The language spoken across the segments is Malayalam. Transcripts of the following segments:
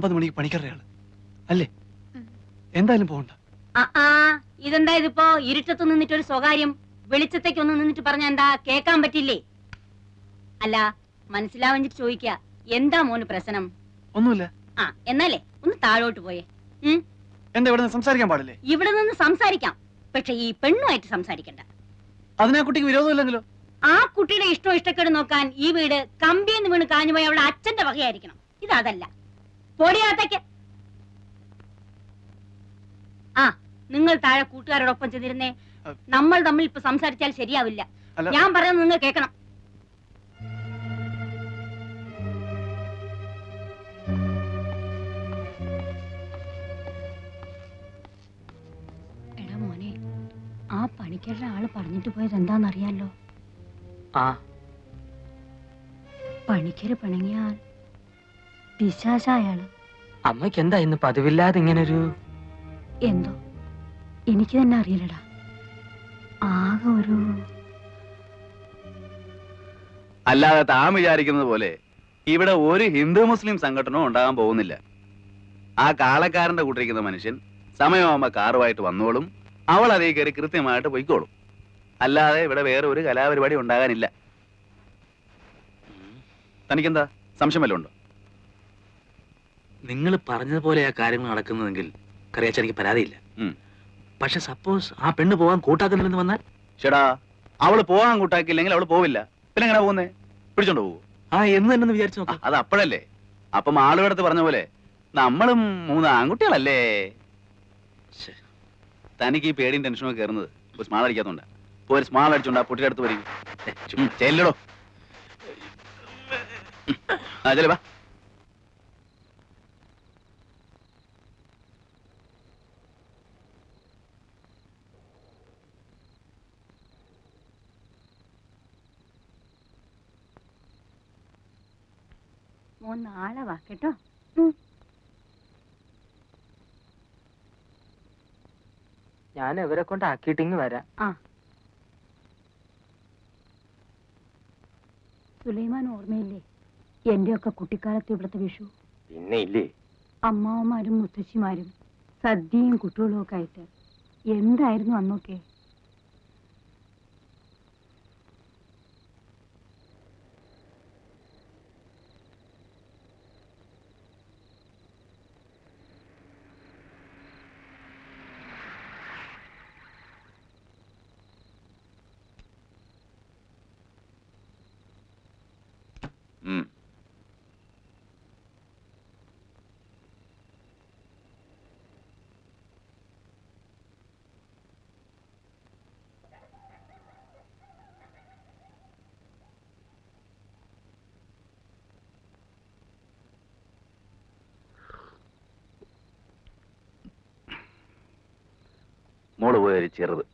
ഒമ്പത് മണിക്ക് പണിക്കറിയാണ് ആൾ അല്ലേ. എന്തായാലും പോകണ്ട. ഇതെന്താ ഇതിപ്പോ ഇരുട്ടത്ത് നിന്നിട്ട് ഒരു സ്വകാര്യം? വെളിച്ചത്തേക്ക് ഒന്ന് നിന്നിട്ട് പറഞ്ഞ എന്താ കേക്കാൻ പറ്റില്ലേ? അല്ല മനസ്സിലാവഞ്ഞിട്ട് ചോദിക്ക. എന്താ മോന് പ്രശ്നം? ഒന്നുമില്ല. ആ എന്നാലേ ഒന്ന് താഴോട്ട് പോയേ. എന്താ ഇവിടെ നിന്ന് സംസാരിക്കാൻ പാടില്ലേ? ഇവിടെ നിന്ന് സംസാരിക്കാം. പക്ഷെ ഈ പെണ്ണുമായിട്ട് സംസാരിക്കണ്ട. അതിനാ കുട്ടിക്ക് വിരോധമില്ലെങ്കിലോ ആ കുട്ടിയുടെ ഇഷ്ടം ഇഷ്ടക്കേട് നോക്കാൻ ഈ വീട് കമ്പിയെന്ന് വീണ് കാഞ്ഞുപോയി അവളുടെ അച്ഛന്റെ വകയായിരിക്കണം. ഇത് അതല്ല പൊടിയാത്തേക്ക് ആ നിങ്ങൾ താഴെ കൂട്ടുകാരോടൊപ്പം ചെന്നിരുന്നേ. നമ്മൾ തമ്മിൽ ഇപ്പൊ സംസാരിച്ചാൽ ശരിയാവില്ല. ഞാൻ പറയുന്നത് നിങ്ങൾ കേൾക്കണം. എടാ മോനെ ആ പണിക്കരുടെ ആൾ പറഞ്ഞിട്ട് പോയത് എന്താണെന്നറിയാലോ പണിക്കര് പിണങ്ങിയാൽ പിശാച അയാൾ അമ്മയ്ക്ക് എന്താ ഇന്ന് പതിവില്ലാതെ ഒരു എന്തോ? എനിക്ക് തന്നെ അറിയില്ലടാ. ആകെ ഒരു അല്ലാതെ താൻ വിചാരിക്കുന്നത് പോലെ ഇവിടെ ഒരു ഹിന്ദു മുസ്ലിം സംഘടനവും ഉണ്ടാകാൻ പോകുന്നില്ല. ആ കാളക്കാരന്റെ കൂട്ടിരിക്കുന്ന മനുഷ്യൻ സമയമാകുമ്പോ കാറുമായിട്ട് വന്നോളും അവൾ അതേ കയറി കൃത്യമായിട്ട് പൊയ്ക്കോളും. അല്ലാതെ ഇവിടെ വേറെ ഒരു കലാപരിപാടി ഉണ്ടാകാനില്ല. തനിക്കെന്താ? സംശയം വല്ലതും ഉണ്ടോ? നിങ്ങൾ പറഞ്ഞതുപോലെ ആ കാര്യങ്ങൾ നടക്കുന്നതെങ്കിൽ കറിയാച്ച എനിക്ക് പരാതിയില്ല. പക്ഷെ സപ്പോസ് ആ പെണ്ണ് പോകാൻ കൂട്ടാക്കുന്നില്ലെന്ന് വന്നാൽ? ചേടാ അവൾ പോകാൻ കൂട്ടാക്കില്ലെങ്കിൽ അവൾ പോവില്ല. പിന്നെ എങ്ങനെ പോകുന്നേ? പിടിച്ചോണ്ട് പോകൂ ആ എന്ന് തന്നെ വിചാരിച്ചു നോക്കാം. അത് അപ്പോഴല്ലേ? അപ്പം ആളുകളടുത്ത് പറഞ്ഞ പോലെ നമ്മളും മൂന്ന് ആൺകുട്ടികളല്ലേ. തനിക്ക് ഈ പേടിയും ടെൻഷനും കയറുന്നത് ഒരു സ്മാൾ അടിക്കാത്തോണ്ട. ഇപ്പൊ സ്മാൾ അടിച്ചോണ്ട് ആ പൊട്ടിയുടെ അടുത്ത് വരും ചെല്ലടോ. ആ ചെല്ലേ വാ. മോൻ നാളെ വാ കേട്ടോ. ഞാൻ ഇവരെ കൊണ്ട് ആക്കിയിട്ടിങ് വരാം. സുലൈമാൻ ഓർമ്മയില്ലേ? എന്റെ ഒക്കെ കുട്ടിക്കാലത്ത് ഇവിടുത്തെ വിഷു. പിന്നെ ഇല്ലേ? അമ്മാവന്മാരും മുത്തശ്ശിമാരും സദ്യയും കുട്ടികളും ഒക്കെ ആയിട്ട്. എന്തായിരുന്നു അന്നൊക്കെ? മോൾ പോയൊരു ചെറുത്.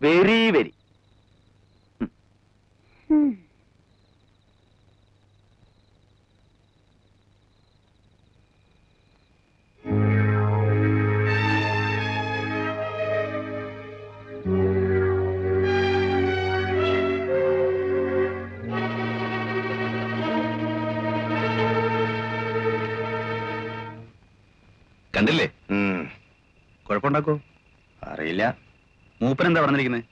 Very very. കുഴപ്പമുണ്ടാക്കോ അറിയില്ല. മൂപ്പൻ എന്താ പറഞ്ഞിരിക്കുന്നത്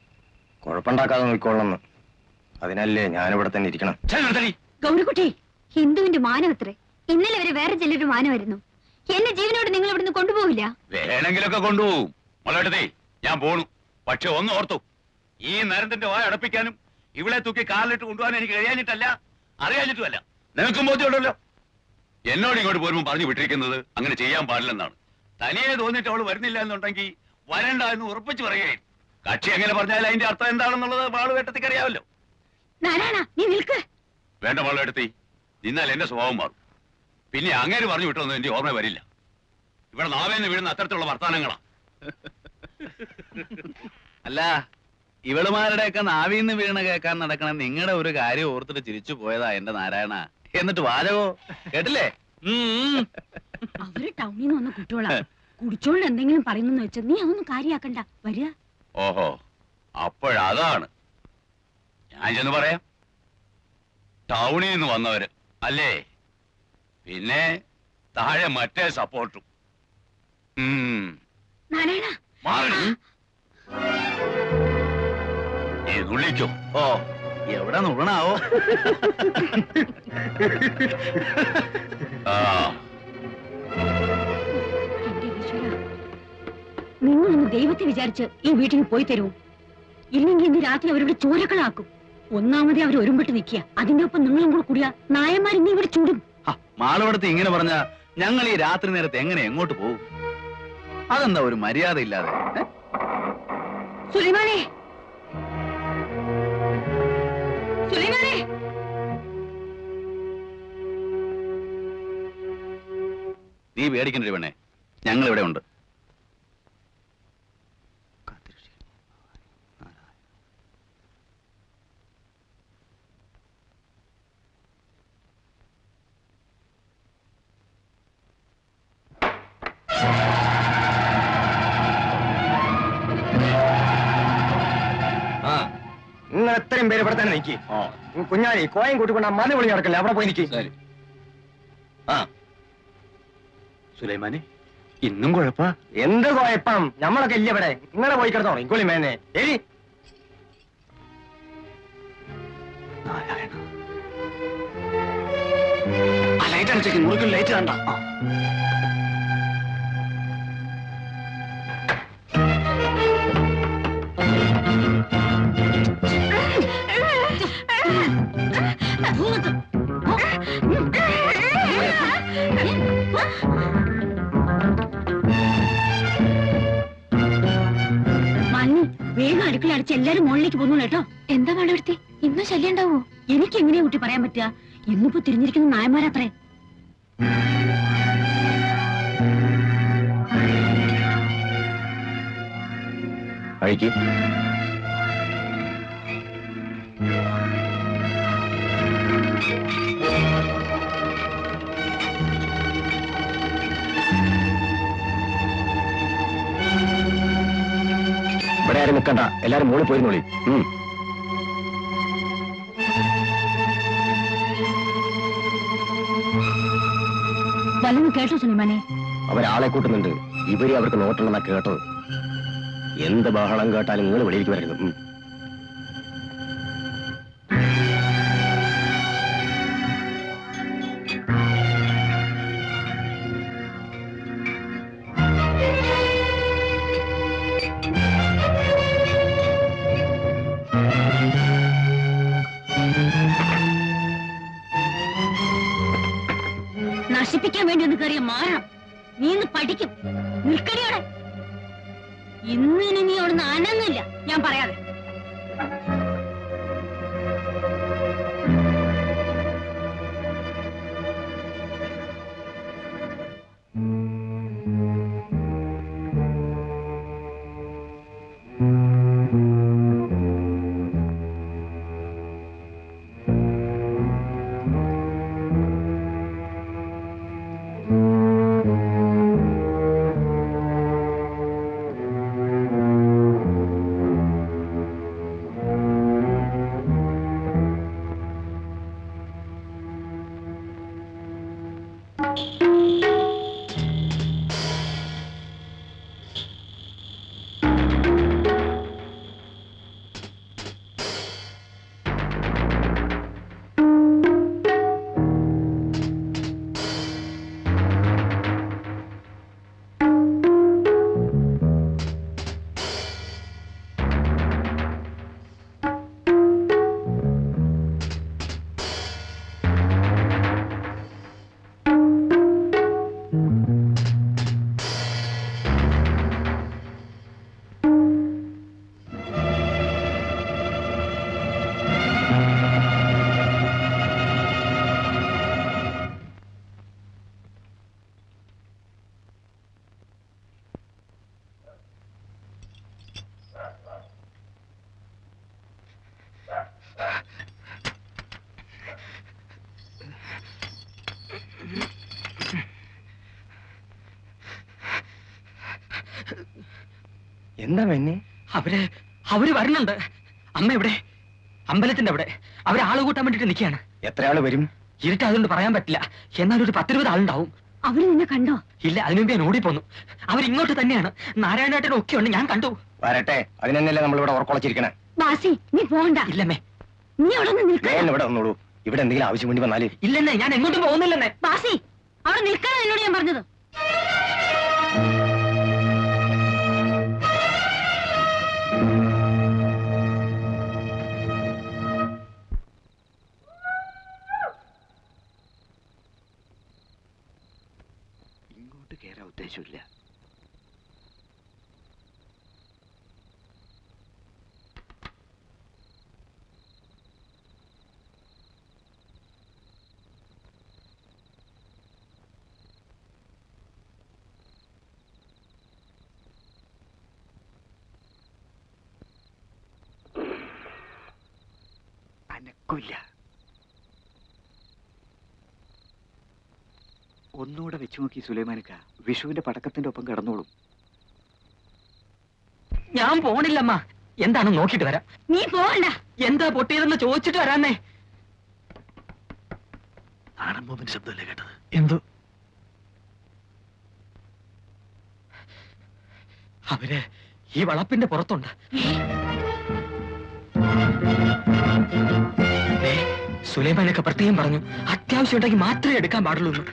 കുഴപ്പമുണ്ടാക്കാതെ നോക്കിക്കൊള്ളണം അതിനല്ലേ ഞാനിവിടെ തന്നെ ഇരിക്കണം. ഗൗരിക്കുട്ടി ഹിന്ദുവിന്റെ മാനം എത്രേ ഇന്നലെ വരെ വേറെ ചിലരുടെ മാനമായിരുന്നു. എന്നെ ജീവനോട് നിങ്ങൾ ഇവിടുന്ന് കൊണ്ടുപോകില്ല വേണമെങ്കിലൊക്കെ കൊണ്ടുപോകും ഞാൻ പോണു. പക്ഷെ ഒന്ന് ഓർത്തു. ഈ നരത്തിന്റെ വായ അടപ്പിക്കാനും ഇവിടെ തൂക്കി കാലിലിട്ട് കൊണ്ടുപോകാൻ എനിക്ക് കഴിയാനിട്ടല്ല അറിയാനിട്ടുമല്ല നിനക്കും ബോധ്യമുണ്ടല്ലോ. എന്നോട് ഇങ്ങോട്ട് പോരുമ്പോൾ പറഞ്ഞു വിട്ടിരിക്കുന്നത് അങ്ങനെ ചെയ്യാൻ പാടില്ലെന്നാണ്. തനിയെ തോന്നിട്ട് അവൾ വരുന്നില്ല എന്നുണ്ടെങ്കിൽ വരണ്ട എന്ന് ഉറപ്പിച്ചു പറയുകയായിരുന്നു. കക്ഷി എങ്ങനെ പറഞ്ഞാൽ അതിന്റെ അർത്ഥം എന്താണെന്നുള്ളത് വാളുവേട്ടത്തിക്ക് അറിയാമല്ലോ. നാരായണ നീ നിൽക്ക്. വേണ്ട വാളുവേട്ടത്തി നിന്നാൽ എന്റെ സ്വഭാവം മാറും. പിന്നെ അങ്ങേര് പറഞ്ഞു വിട്ടൊന്നും എന്റെ ഓർമ്മ വരില്ല. ഇവിടെ നാവേന്ന് വീഴുന്ന അത്തരത്തിലുള്ള വർത്താനങ്ങളാ അല്ല ഇവളുമാരുടെയൊക്കെ നാവിന്ന് വീണ് കേൾക്കാൻ നടക്കണ നിങ്ങളുടെ ഒരു കാര്യം ഓർത്തിട്ട് ചിരിച്ചു പോയതാ എന്റെ നാരായണ. എന്നിട്ട് വാചകോ? കേട്ടില്ലേ. അവർ ടൗണിൽ നിന്ന് വന്ന കുട്ടികളാ. കുടിച്ചോണ്ട് എന്തെങ്കിലും പറയുന്നെന്ന് വെച്ചാൽ നീ അതൊന്നും കാര്യാക്കണ്ട. വരിക ഓഹോ അപ്പോഴതാണ്. ഞാൻ ചെന്ന് പറയാം. ടൗണിൽ നിന്ന് വന്നവര് അല്ലേ? പിന്നെ താഴെ മറ്റേ സപ്പോർട്ടും. നാരായണ. നുള്ളിക്കോ ഓ എവിടെ നുകണാവോ ആ. നിങ്ങളൊന്ന് ദൈവത്തെ വിചാരിച്ച് ഈ വീട്ടിൽ പോയി തരൂ. ഇല്ലെങ്കിൽ ഇന്ന് രാത്രി അവരുടെ ചോരക്കളാക്കും. ഒന്നാമതേ അവർ ഒരുമ്പിട്ട് നിൽക്കുക. അതിന്റെ ഒപ്പം നിങ്ങളും കൂടെ കൂടിയ നായന്മാർ ഇനി ഇവിടെ ചുടും. മാളവടത്ത് ഇങ്ങനെ പറഞ്ഞ ഞങ്ങൾ ഈ രാത്രി നേരത്തെ എങ്ങനെ എങ്ങോട്ട് പോകും? അതെന്താ ഒരു മര്യാദ ഇല്ലാതെ? സുലൈമാനെ! നീ പേടിക്കണ്ട പെണ്ണേ ഞങ്ങൾ ഇവിടെ ഉണ്ട്. എത്രയും പേര് ഇവിടെ തന്നെ നിൽക്കി കുഞ്ഞാലി കോയം കൂട്ടിക്കൊണ്ട് മതി വിളി നടക്കല്ലേ? അവിടെ പോയി നിൽക്കി ആ. സുലൈമാനെ ഇന്നും കുഴപ്പ? എന്ത് കുഴപ്പം? നമ്മളൊക്കെ ഇല്ല ഇവിടെ? നിങ്ങളെ പോയി കിടന്നോ ഇൻകുളി മേനെ. എഴി നാരായണ ലൈറ്റ് അടിച്ചേക്ക്. മുറുക്കിൽ ലൈറ്റ് കണ്ട അടിച്ച് എല്ലാരും മുകളിലേക്ക് പോന്നു കേട്ടോ. എന്താ മാളവിടുത്തി? ഇന്നും ശല്യം ഉണ്ടാവോ? എനിക്ക് എങ്ങനെയാ കുട്ടി പറയാൻ പറ്റുക? ഇന്നിപ്പോ തിരിഞ്ഞിരിക്കുന്ന നായന്മാരത്രേ. കഴിക്ക് ആരും നിൽക്കണ്ട എല്ലാരും മുകളിൽ പോയിരുന്നോളി. വല്ലതും കേട്ടോ സുലൈമാനെ? അവരാളെ കൂട്ടുന്നുണ്ട്. ഇവരെ അവർക്ക് നോട്ടുണ്ടെന്നാ കേട്ടോ എന്ത് ബഹളം കേട്ടാലും നിങ്ങൾ വെളിയിലേക്ക് വരരുത്. നശിപ്പിക്കാൻ വേണ്ടി ഒന്ന് കയറിയ മാറണം നീ ഇന്ന് പഠിക്കും. നിൽക്കടിയോടെ ഇന്നിനി ഇനി നീ അവിടുന്ന് അനങ്ങില്ല ഞാൻ പറയാതെ. എന്താ മെന്നെ അവർ അവർ വരണുണ്ട് അമ്മ എവിടെ? അമ്പലത്തിന്റെ അവിടെ. അവർ ആൾ കൂട്ടാൻ വേണ്ടിട്ട് നിൽക്കുകയാണ്. എത്ര ആൾ വരും? ഇരുട്ട് അതുകൊണ്ട് പറയാൻ പറ്റില്ല. എന്നാലും ഒരു പത്തിരുപത് ആളുണ്ടാവും അവർ നിന്നെ കണ്ടോ? ഇല്ല അതിനു മുമ്പ് ഞാൻ ഓടിപ്പോന്നു. അവരിങ്ങോട്ട് തന്നെയാണ്. നാരായണേട്ടനും ഒക്കെ ഉണ്ട് ഞാൻ കണ്ടു. വരട്ടെ അതിനെന്നല്ലേ നമ്മൾ ഇവിടെ ഉറക്കൊളച്ചിരിക്കണേ. ബാസി നീ പോകണ്ട ഇല്ലമ്മേ നീ അവിടെ നിന്ന് നിൽക്ക. വേഗം ഇവിടെ വന്നോളൂ. ഇവിടെ എന്തെങ്കിലും ആവശ്യം വേണ്ടി വന്നാൽ. ഇല്ലെന്നേ ഞാൻ എങ്ങോട്ടും പോകുന്നില്ലെന്നേ ബാസി അവിടെ നിൽക്കാൻ എന്നോട് ഞാൻ പറഞ്ഞത്. ഉദ്ദേശമില്ല അനക്കില്ല ഒന്നുകൂടെ വെച്ചു നോക്കി സുലൈമാനിക്ക. വിഷുവിന്റെ പടക്കത്തിന്റെ ഒപ്പം കിടന്നോളും. ഞാൻ പോണില്ലമ്മ. എന്താണ് നോക്കിട്ട് വരാം? നീ പോകണ്ട എന്താ പൊട്ടിയതെന്ന് ചോദിച്ചിട്ട് വരാന്നേ. ആണമ്പോമിന്റെ ശബ്ദമല്ലേ കേട്ടത്? എന്തോ? അവർ ഈ വളപ്പിന്റെ പുറത്തുണ്ട്. സുലൈമാനൊക്കെ പ്രത്യേകം പറഞ്ഞു അത്യാവശ്യം ഉണ്ടെങ്കിൽ മാത്രമേ എടുക്കാൻ പാടുള്ളൂ.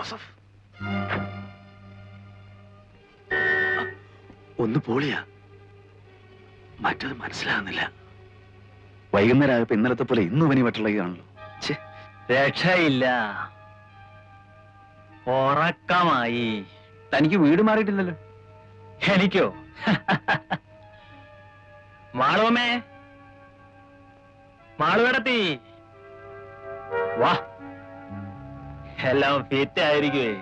ജോസഫ്. ഒന്ന് പോളിയാ. മറ്റത് മനസ്സിലാകുന്നില്ല. വൈകുന്നേരം ആയപ്പോ ഇന്നലത്തെ പോലെ ഇന്നും പനി വെട്ടുള്ളതാണല്ലോ രക്ഷയില്ല. ഉറക്കമായി. തനിക്ക് വീട് മാറിയിട്ടില്ലല്ലോ. എനിക്കോ? മാളുവമ്മേ. മാളുവടത്തി. വാ. എല്ലാം ഫിറ്റ് ആയിരിക്കുവേ.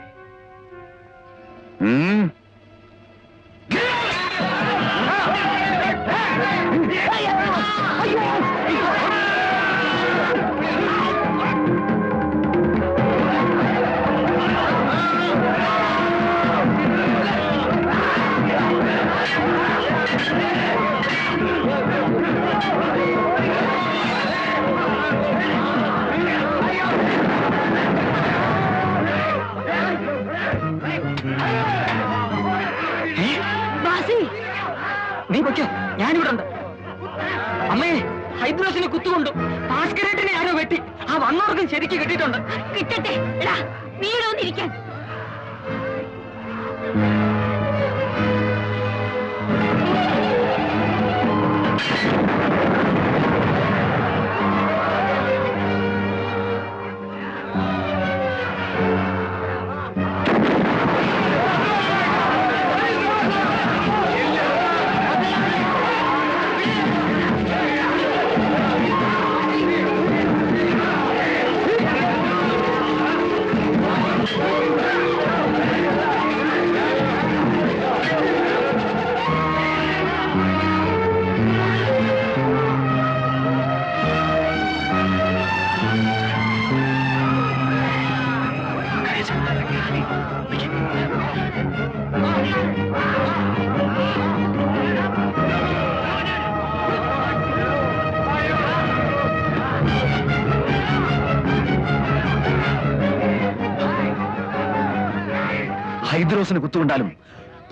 ഹൈദ്രോസിന് കുത്തുകൊണ്ടാലും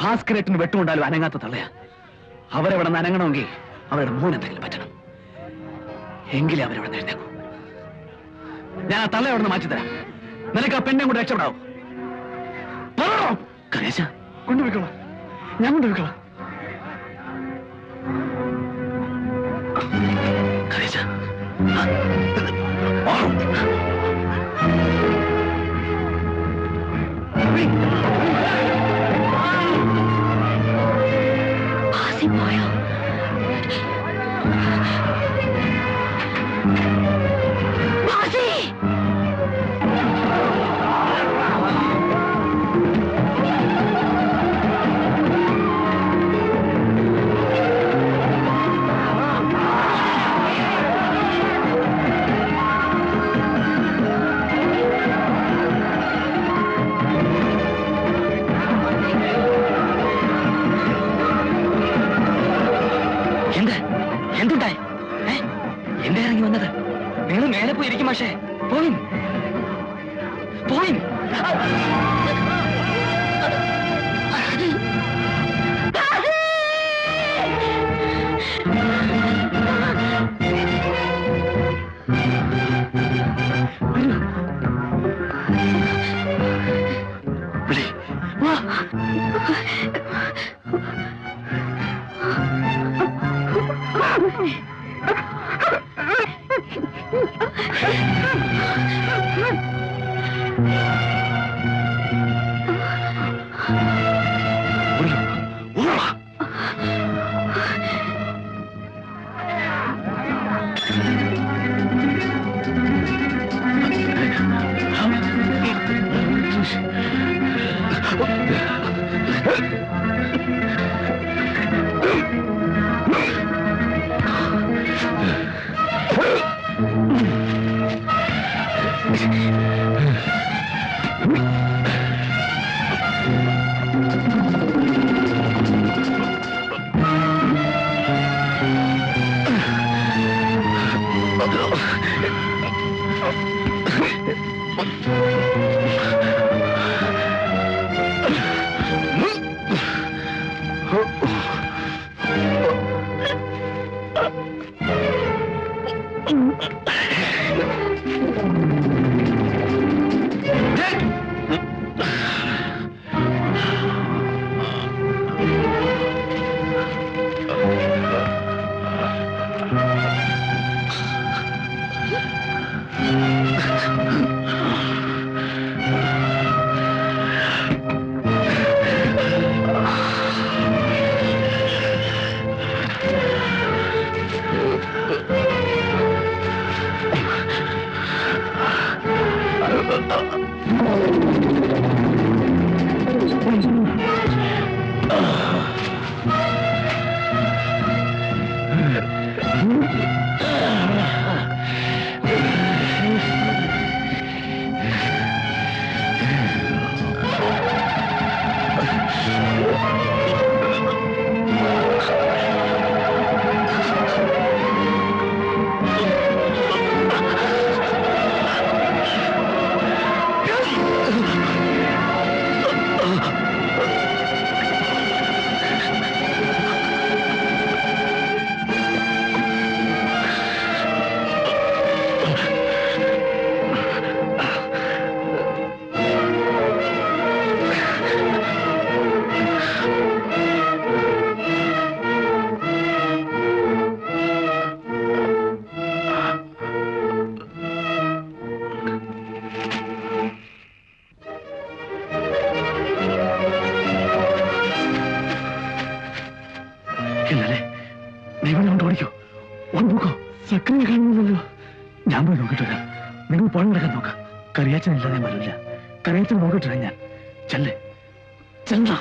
ഭാസ്കരേട്ടിന് വെട്ടുകൊണ്ടാലും അനങ്ങാത്ത തള്ളയാ. അവരവിടെ നിന്ന് അനങ്ങണമെങ്കിൽ അവരുടെ മോൻ എന്തെങ്കിലും പറ്റണം. എങ്കിലേ അവരവിടെ നിന്ന് എഴുന്നേക്കൂ. ഞാൻ ആ തള്ളയവിടെ നിന്ന് മാറ്റിത്തരാം. നിനക്ക് ആ പെണ്ണെ കൊണ്ട് രക്ഷപ്പെടാവോ? കരേശ കൊണ്ടുപോയിക്കോളാം. ഞാൻ കൊണ്ടുപോയിക്കോളാം. കരേശ വന്നത് നിങ്ങൾ മേലെ പോയിരിക്കും പക്ഷേ പോയിൻ Música ഇന്നലെ നീ ഇവിടെ കൊണ്ട് ഓടിക്കോ. ഒന്ന് നോക്കോ. സക്കറിയെ കാണുന്നില്ലല്ലോ. ഞാൻ പോയി നോക്കിട്ട് വരാം. നിങ്ങൾ പണം നടക്കാൻ നോക്കാം. കറിയാച്ചനില്ലാതെ വരില്ല കറിയാച്ചൻ നോക്കിട്ട് വരാം ഞാൻ. ചെല്ലേ. ചെല്ല